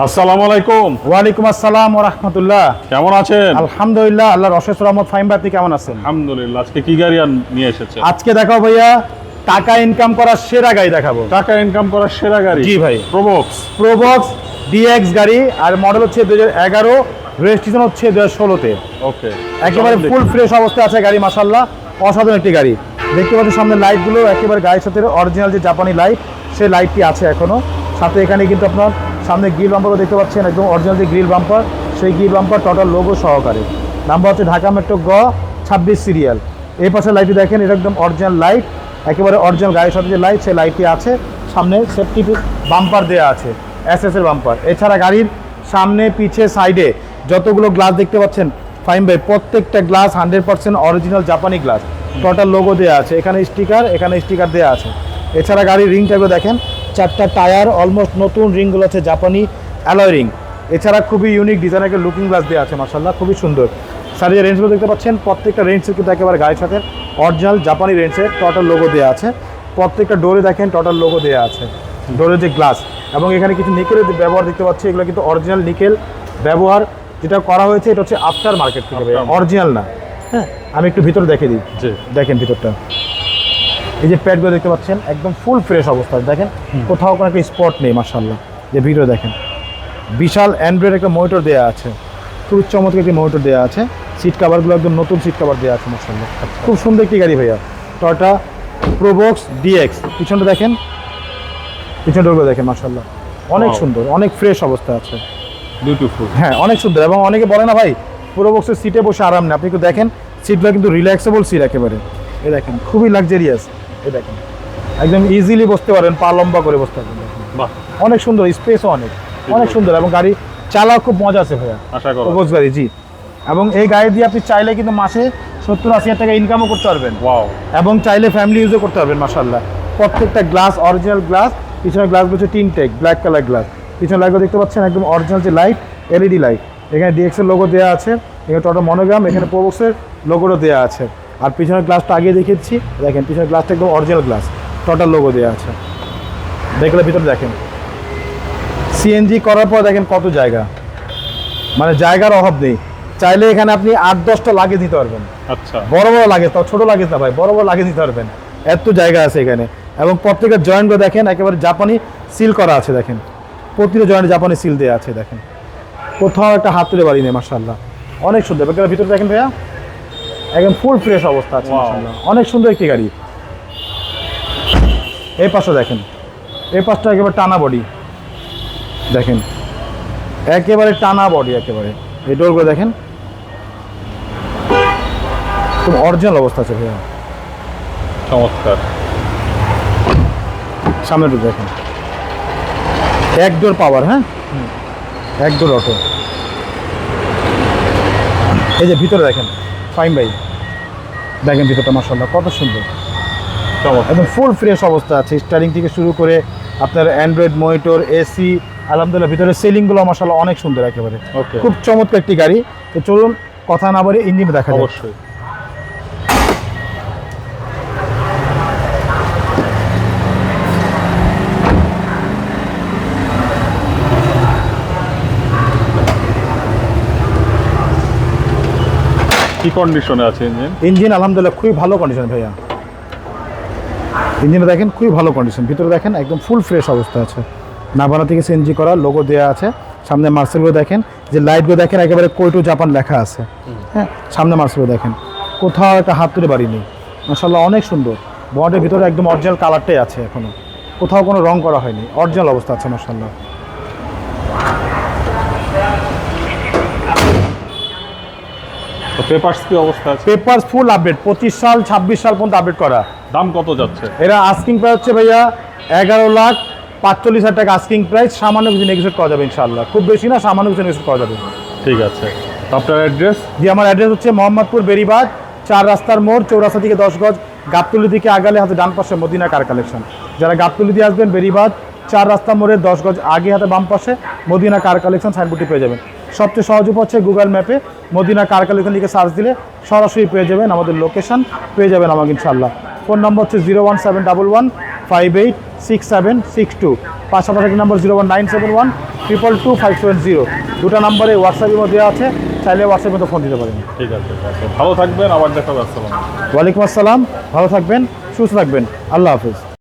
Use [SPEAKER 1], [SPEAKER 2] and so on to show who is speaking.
[SPEAKER 1] আসসালামু আলাইকুম।
[SPEAKER 2] ওয়ালাইকুম আসসালাম রহমতুল্লাহ।
[SPEAKER 1] কেমন আছেন?
[SPEAKER 2] আলহামদুলিল্লাহ আল্লাহর অশেষ রহমত ফাইম ভাই কেমন আছেন?
[SPEAKER 1] আলহামদুলিল্লাহ আজকে কি গাড়ি নিয়ে এসেছে
[SPEAKER 2] আজকে দেখাবো ভাইয়া টাকা ইনকাম করার সেরা গাড়ি দেখাবো।
[SPEAKER 1] টাকা ইনকাম করার সেরা গাড়ি?
[SPEAKER 2] জি ভাই।
[SPEAKER 1] প্রবক্স
[SPEAKER 2] প্রোবক্স ডিএক্স গাড়ি আর মডেল হচ্ছে দু হাজার এগারো রেজিস্ট্রেশন হচ্ছে দু হাজার ষোলোতে।
[SPEAKER 1] ওকে।
[SPEAKER 2] একেবারে ফুল ফ্রেশ অবস্থায় আছে গাড়ি মাসাল্লাহ অসাধারণ একটি গাড়ি। দেখতে পাচ্ছেন সামনে লাইটগুলো একেবারে গাড়ির সাথে অরিজিনাল যে জাপানি লাইট সেই লাইটটি আছে এখনও। সাথে এখানে কিন্তু আপনার সামনে গ্রিল বাম্পারও দেখতে পাচ্ছেন একদম অরিজিনাল যে গ্রিল বাম্পার, সেই গ্রিল বাম্পার টোটাল লোগো সহকারে। নাম্বার হচ্ছে ঢাকা মেট্রো গ, ছাব্বিশ সিরিয়াল এই পাশে লাইটটি দেখেন, এটা একদম অরিজিনাল লাইট একেবারে অরিজিনাল গাড়ির সাথে যে লাইট সেই লাইটটি আছে। সামনে সেফটি বাম্পার দেওয়া আছে এস এর বাম্পার। এছাড়া গাড়ির সামনে, পিছে সাইডে যতগুলো গ্লাস দেখতে পাচ্ছেন ফাইন ভাই, প্রত্যেকটা গ্লাস হান্ড্রেড পার্সেন্ট অরিজিনাল জাপানি গ্লাস টোটাল লোগো দেওয়া আছে। এখানে স্টিকার এখানে স্টিকার দেওয়া আছে। এছাড়া গাড়ির রিং রিংটাগুলো দেখেন চারটা টায়ার অলমোস্ট নতুন রিংগুলো আছে জাপানি অ্যালয় রিং এছাড়া খুবই ইউনিক ডিজাইনের লুকিং গ্লাস দেওয়া আছে মার্শাল্লাহ খুবই সুন্দর। স্যার যে রেঞ্জগুলো দেখতে পাচ্ছেন প্রত্যেকটা রেঞ্জের কিন্তু একেবারে গাড়ির সাথে অরিজিনাল জাপানি রেঞ্জের টোটাল লোগো দেওয়া আছে। প্রত্যেকটা ডোরে দেখেন টোটাল লোগো দেওয়া আছে ডোরের যে গ্লাস এবং এখানে কিছু নিকেলের ব্যবহার দেখতে পাচ্ছি এগুলো কিন্তু অরিজিনাল নিকেল ব্যবহার। যেটা করা হয়েছে এটা হচ্ছে আফটার মার্কেট থেকে অরিজিনাল না। হ্যাঁ। আমি একটু ভিতরে দেখে দিই। দেখেন ভিতরটা। এই যে প্যাডগুলো দেখতে পাচ্ছেন একদম ফুল ফ্রেশ অবস্থায়। দেখেন কোথাও কোনো একটা স্পট নেই মার্শাল্লাহ যে ভিডিও দেখেন। বিশাল অ্যান্ড্রয়েড একটা মনিটর দেওয়া আছে। খুব চমৎকার একটি মনিটর দেওয়া আছে। সিট কাভারগুলো একদম নতুন সিট কাভার দেওয়া আছে মার্শাল্লাহ খুব সুন্দর একটি গাড়ি ভাইয়া। টয়টা প্রোবক্স ডিএক্স পিছনটা দেখেন। পিছনটাগুলো দেখেন মার্শাল্লাহ অনেক সুন্দর অনেক ফ্রেশ অবস্থা আছে।
[SPEAKER 1] বিউটিফুল
[SPEAKER 2] হ্যাঁ অনেক সুন্দর। এবং অনেকে বলে না ভাই পুরো বক্সের সিটে বসে আরাম নেই। আপনি একটু দেখেন সিটগুলো কিন্তু রিল্যাক্সেবল সিট একেবারে। এ দেখেন খুবই লাক্সারিয়াস দেখেন। একদম ইজিলি বসতে পারেন পা লম্বা করে বসতে পারবেন
[SPEAKER 1] বাহ।
[SPEAKER 2] অনেক সুন্দর স্পেসও অনেক। অনেক সুন্দর। এবং গাড়ি চালাও খুব মজা আছে ভাইয়া।
[SPEAKER 1] আশা করো
[SPEAKER 2] গাড়ি জি। এবং এই গাড়ি দিয়ে আপনি চাইলে কিন্তু মাসে সত্তর আশি হাজার টাকা ইনকামও করতে পারবেন। এবং চাইলে ফ্যামিলি ইউজও করতে পারবেন মাসাল্লাহ প্রত্যেকটা গ্লাস অরিজিনাল গ্লাস পিছনে গ্লাস বলছে তিন টেক ব্ল্যাক কালার গ্লাস পিছনে লাইটও দেখতে পাচ্ছেন একদম অরিজিনাল যে লাইট এলইডি লাইট এখানে ডিএক্সের লোগো দেওয়া আছে এখানে টোটো মনোগ্রাম এখানে প্রোবক্সের লোগোটা দেওয়া আছে। আর পিছনের গ্লাসটা আগে দেখিয়েছি। দেখেন পিছনের গ্লাসটা একদম অরিজিনাল গ্লাস টোটাল লোগো দেওয়া আছে। দেখলে ভিতরে দেখেন। সিএনজি করার পর দেখেন কত জায়গা। মানে জায়গার অভাব নেই। চাইলে এখানে আপনি আট দশটা লাগিয়ে দিতে পারবেন।
[SPEAKER 1] আচ্ছা।
[SPEAKER 2] বড় বড় লাগে তাও ছোট লাগে না ভাই বড় বড় লাগে দিতে পারবেন। এত জায়গা আছে এখানে। এবং প্রত্যেকের জয়েন্টগুলো দেখেন একেবারে জাপানি সিল করা আছে দেখেন। প্রতিটা জয়েন্টে জাপানি সিল দেওয়া আছে দেখেন। কোথাও একটা হাত তুলে বাড়ি নেই মার্শাল্লাহ অনেক সুন্দর। ভিতরে দেখেন ভাইয়া। একদম ফুল ফ্রেশ অবস্থা আছে অনেক সুন্দর একটি গাড়ি। এই পাশটা দেখেন। এই পাশটা একেবারে টানা বডি দেখেন। একেবারে টানা বডি একেবারে। এই ডোরগুলো দেখেন। খুব অরিজিনাল অবস্থা আছে ভাইয়া।
[SPEAKER 1] চমৎকার।
[SPEAKER 2] সামনে একটু দেখেন। এক ডোর পাওয়ার হ্যাঁ? এক ডোর অটো এই যে ভিতরে দেখেন। ফাইন ভাই। দেখেন ভিতরটা মাসাল্লাহ কত সুন্দর। একদম ফুল ফ্রেশ অবস্থা আছে। স্টারিং থেকে শুরু করে আপনার অ্যান্ড্রয়েড মনিটর এসি আলহামদুলিল্লাহ ভিতরে সেলিংগুলো মাসাল্লাহ অনেক সুন্দর একেবারে।
[SPEAKER 1] ওকে
[SPEAKER 2] খুব চমৎকার একটি গাড়ি। তো চলুন কথা না বলে ইঞ্জিন দেখা
[SPEAKER 1] অবশ্যই। কি কন্ডিশনে আছে ইঞ্জিন
[SPEAKER 2] ইঞ্জিন আলহামদুলিল্লাহ খুবই ভালো কন্ডিশন ভাইয়া। ইঞ্জিনে দেখেন খুবই ভালো কন্ডিশন ভিতরে দেখেন একদম ফুল ফ্রেশ অবস্থা আছে। নাভানা থেকে সিএনজি করা লোগো দেওয়া আছে। সামনে মার্সেলগুলো দেখেন, যে লাইটগুলো দেখেন, একেবারে কোয়েটো জাপান লেখা আছে। হ্যাঁ সামনে মার্সেলগুলো দেখেন। কোথাও একটা হাত তুলে বাড়ি নেই। মাসাল্লাহ অনেক সুন্দর। বডির ভিতরে একদম অরিজিনাল কালারটাই আছে এখনও। কোথাও কোনো রং করা হয়নি। অরিজিনাল অবস্থা আছে মাসাল্লাহ
[SPEAKER 1] পেপারস কি অবস্থা আছে?
[SPEAKER 2] পেপার ফুল আপডেট পঁচিশ সাল ছাব্বিশ সাল পর্যন্ত আপডেট করা।
[SPEAKER 1] দাম কত যাচ্ছে?
[SPEAKER 2] এরা আস্কিং প্রাইস হচ্ছে ভাইয়া এগারো লাখ পাঁচচল্লিশ হাজার টাকা আস্কিং প্রাইস সামান্য কিছু নেগোসিয়েট করা যাবে ইনশাল্লাহ খুব বেশি না সামান্য কিছু নেগোসিয়েট করা যাবে।
[SPEAKER 1] ঠিক আছে। আপনার অ্যাড্রেস
[SPEAKER 2] যে আমার অ্যাড্রেস হচ্ছে মোহাম্মদপুর বেরিবাদ চার রাস্তার মোড় চৌরাস্তা থেকে দশ গজ গাবতলি দিকে আগালে হাতে ডান পাশে মদিনা কার কালেকশন যারা গাবতলি দিয়ে আসবেন বেরিবাদ চার রাস্তা মোড়ের দশ গজ আগে হাতে বাম পাশে মদিনা কার কালেকশন সাইনবোর্ডটি পেয়ে যাবেন। সবচেয়ে সহজ উপায় হচ্ছে গুগল ম্যাপে মদিনা কার কালেকশন লিখে সার্চ দিলে সরাসরি পেয়ে যাবেন আমাদের লোকেশন পেয়ে যাবেন আমাকে ইনশাল্লাহ ফোন নম্বর হচ্ছে zero one seven double one five eight six seven six two পাশাপাশি number zero one nine seven one triple two five seven zero দুটো নম্বরে হোয়াটসঅ্যাপের মধ্যে দেওয়া আছে চাইলে হোয়াটসঅ্যাপের মধ্যে ফোন দিতে পারেন।
[SPEAKER 1] ঠিক আছে ঠিক আছে। ভালো থাকবেন আবার দেখা যাচ্ছে
[SPEAKER 2] ওয়ালাইকুম আসসালাম ভালো থাকবেন সুস্থ থাকবেন। আল্লাহ হাফিজ।